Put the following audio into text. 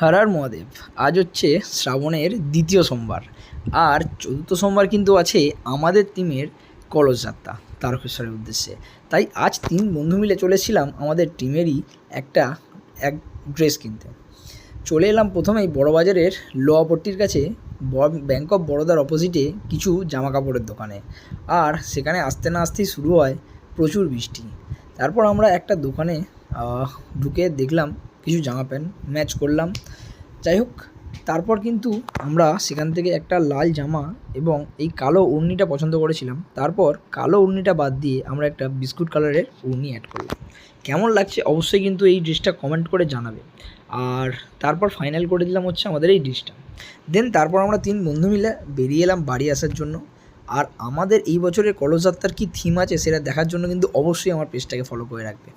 হর হর মহাদেব, আজ হচ্ছে শ্রাবণের দ্বিতীয় সোমবার। আর চতুর্থ সোমবার কিন্তু আছে আমাদের টিমের কলস যাত্রা, তারকেশ্বরের উদ্দেশ্যে। তাই আজ তিন বন্ধু মিলে চলেছিলাম আমাদের টিমেরই একটা, এক ড্রেস কিনতে। চলে এলাম প্রথমেই বড়বাজারের লোয়াপট্টির কাছে ব্যাঙ্ক অফ বরোদার অপোজিটে কিছু জামা কাপড়ের দোকানে। আর সেখানে আসতে না আসতেই শুরু হয় প্রচুর বৃষ্টি। তারপর আমরা একটা দোকানে ঢুকে দেখলাম কিছু জামা প্যান্ট ম্যাচ করলাম। যাই হোক, তারপর কিন্তু আমরা সেখান থেকে একটা লাল জামা এবং এই কালো ওড়নিটা পছন্দ করেছিলাম। তারপর কালো ওড়নিটা বাদ দিয়ে আমরা একটা বিস্কুট কালারের ওড়নি অ্যাড করলাম। কেমন লাগছে অবশ্যই কিন্তু এই ড্রেসটা কমেন্ট করে জানাবে। আর তারপর ফাইনাল করে দিলাম হচ্ছে আমাদের এই ড্রেসটা দেন তারপর আমরা তিন বন্ধু মিলে বেরিয়ে এলাম বাড়ি আসার জন্য। আর আমাদের এই বছরের কলসযাত্রার কী থিম আছে সেটা দেখার জন্য কিন্তু অবশ্যই আমার পেজটাকে ফলো করে রাখবে।